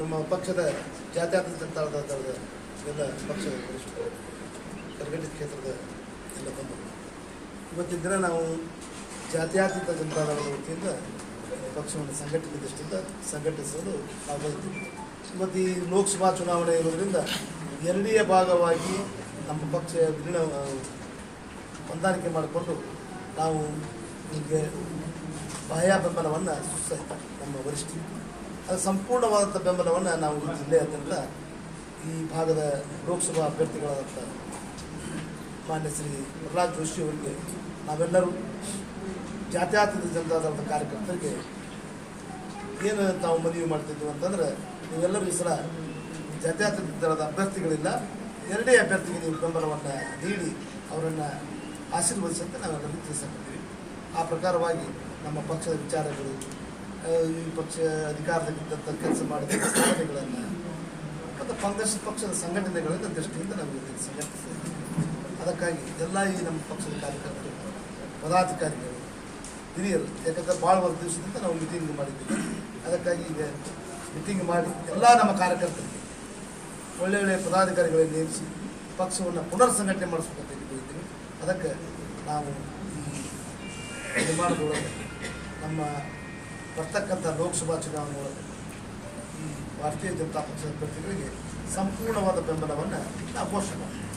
ನಮ್ಮ ಪಕ್ಷದ ಜಾತ್ಯತೀತ ಜನತಾದಳದ ದಳದ ಎಲ್ಲ ಪಕ್ಷದ ವರಿಷ್ಠರು ಕ್ಷೇತ್ರದ ಎಲ್ಲ ಬಂದು. ಇವತ್ತಿನ ದಿನ ನಾವು ಜಾತ್ಯತೀತ ಜನತಾದಳದ ವತಿಯಿಂದ ಪಕ್ಷವನ್ನು ಸಂಘಟಿತ ದೃಷ್ಟಿಯಿಂದ ಸಂಘಟಿಸಲು ಆಗಲಿದ್ದೀವಿ ಇವತ್ತು ಈ ಲೋಕಸಭಾ ಚುನಾವಣೆ ಇರೋದ್ರಿಂದ ಎರಡನೆಯ ಭಾಗವಾಗಿ ನಮ್ಮ ಪಕ್ಷ ವಿಲೀನ ಹೊಂದಾಣಿಕೆ ಮಾಡಿಕೊಂಡು ನಾವು ನಿಮಗೆ ಬಾಹ್ಯ ಬೆಂಬಲವನ್ನು ಸೂಚಿಸ್ತಾ ನಮ್ಮ ವರಿಷ್ಠರು. ಅದು ಸಂಪೂರ್ಣವಾದಂಥ ಬೆಂಬಲವನ್ನು ನಾವು ಈ ಜಿಲ್ಲೆಯಾದ್ಯಂತ ಈ ಭಾಗದ ಲೋಕಸಭಾ ಅಭ್ಯರ್ಥಿಗಳಾದಂಥ ಮಾನ್ಯ ಶ್ರೀ ಪ್ರಹ್ಲಾದ್ ಜೋಶಿ ಅವರಿಗೆ ನಾವೆಲ್ಲರೂ ಜಾತ್ಯಾತೀತ ಜನತಾದಳದ ಕಾರ್ಯಕರ್ತರಿಗೆ ಏನು ತಾವು ಮನವಿ ಮಾಡ್ತಿದ್ವಿ ಅಂತಂದ್ರೆ ನೀವೆಲ್ಲರೂ ಈ ಸಲ ಜಾತ್ಯಾತೀತ ದಳದ ಅಭ್ಯರ್ಥಿಗಳಿಲ್ಲ, ಎರಡೇ ಅಭ್ಯರ್ಥಿಗೆ ನೀವು ಬೆಂಬಲವನ್ನು ನೀಡಿ ಅವರನ್ನು ಆಶೀರ್ವದಿಸಂತೆ ನಾವೆಲ್ಲರೂ ತಿಳಿಸಕೊಂಡಿದ್ದೀವಿ. ಆ ಪ್ರಕಾರವಾಗಿ ನಮ್ಮ ಪಕ್ಷದ ವಿಚಾರಗಳು ಈ ಪಕ್ಷ ಅಧಿಕಾರದಲ್ಲಿದ್ದಂಥ ಕೆಲಸ ಮಾಡಿದ ಸಂಘಟನೆಗಳನ್ನು ಮತ್ತು ಕಾಂಗ್ರೆಸ್ ಪಕ್ಷದ ಸಂಘಟನೆಗಳಿಂದ ದೃಷ್ಟಿಯಿಂದ ನಾವು ಇದನ್ನು ಸಂಘಟಿಸಿದ್ದೀವಿ ಅದಕ್ಕಾಗಿ ಎಲ್ಲ ಈ ನಮ್ಮ ಪಕ್ಷದ ಕಾರ್ಯಕರ್ತರು, ಪದಾಧಿಕಾರಿಗಳು, ಹಿರಿಯರು, ಯಾಕಂದ್ರೆ ಭಾಳ ಒಂದು ದಿವಸದಿಂದ ನಾವು ಮೀಟಿಂಗ್ ಮಾಡಿದ್ದೀವಿ. ಅದಕ್ಕಾಗಿ ಈಗ ಮೀಟಿಂಗ್ ಮಾಡಿ ಎಲ್ಲ ನಮ್ಮ ಕಾರ್ಯಕರ್ತರಿಗೆ ಒಳ್ಳೆ ಒಳ್ಳೆಯ ಪದಾಧಿಕಾರಿಗಳನ್ನು ನೇಮಿಸಿ ಪಕ್ಷವನ್ನು ಪುನರ್ ಸಂಘಟನೆ ಮಾಡಿಸ್ಬೇಕಂತ ಅದಕ್ಕೆ ನಾವು ನಿರ್ಮಾಣದೊಳಗೆ ನಮ್ಮ ಬರ್ತಕ್ಕಂಥ ಲೋಕಸಭಾ ಚುನಾವಣೆ ಒಳಗೆ ಈ ಭಾರತೀಯ ಜನತಾ ಪಕ್ಷದ ಅಭ್ಯರ್ಥಿಗಳಿಗೆ ಸಂಪೂರ್ಣವಾದ ಬೆಂಬಲವನ್ನು ನಾವು ಘೋಷಣೆ ಮಾಡ್ತೀವಿ